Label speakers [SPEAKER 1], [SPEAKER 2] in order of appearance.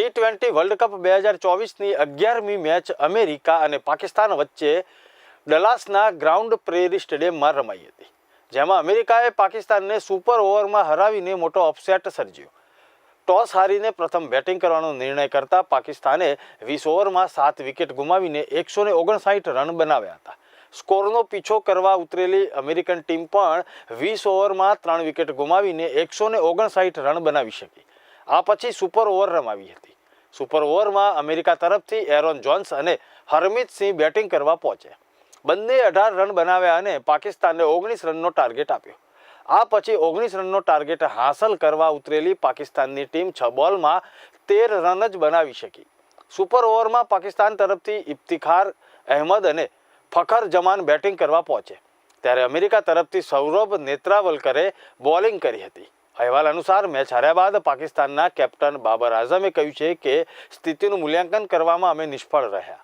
[SPEAKER 1] T twenty world cup બે હજાર ચોવીસની અગિયારમી મેચ અમેરિકા અને પાકિસ્તાન વચ્ચે ડલાસના ગ્રાઉન્ડ પ્રેરી સ્ટેડિયમમાં રમાઈ હતી, જેમાં અમેરિકાએ પાકિસ્તાનને સુપર ઓવરમાં હરાવીને મોટો અપસેટ સર્જ્યો. ટોસ હારીને પ્રથમ બેટિંગ કરવાનો નિર્ણય કરતા પાકિસ્તાને વીસ ઓવરમાં સાત વિકેટ ગુમાવીને એકસો ને ઓગણસાઠ રન બનાવ્યા હતા. સ્કોરનો પીછો કરવા ઉતરેલી અમેરિકન ટીમ પણ વીસ ઓવરમાં ત્રણ વિકેટ ગુમાવીને એકસો ને ઓગણસાઠ રન બનાવી શકી. આ પછી સુપર ઓવર રમાવી હતી. સુપર ઓવરમાં અમેરિકા તરફથી એરોન જોન્સ અને હરમિત સિંહ બેટિંગ કરવા પહોંચ્યા. બંને અઢાર રન બનાવ્યા અને પાકિસ્તાનને ઓગણીસ રનનો ટાર્ગેટ આપ્યો. આ પછી ઓગણીસ રનનો ટાર્ગેટ હાંસલ કરવા ઉતરેલી પાકિસ્તાનની ટીમ છ બોલમાં તેર રન જ બનાવી શકી. સુપર ઓવરમાં પાકિસ્તાન તરફથી ઇફ્તિખાર અહેમદ અને ફખર જમાન બેટિંગ કરવા પહોંચે ત્યારે અમેરિકા તરફથી સૌરભ નેત્રાવલકરે બોલિંગ કરી હતી. અહેવાલ અનુસાર મેચ હાર્યા બાદ પાકિસ્તાનના કેપ્ટન બાબર આઝમે કહ્યું છે કે સ્થિતિનું મૂલ્યાંકન કરવામાં અમે નિષ્ફળ રહ્યા.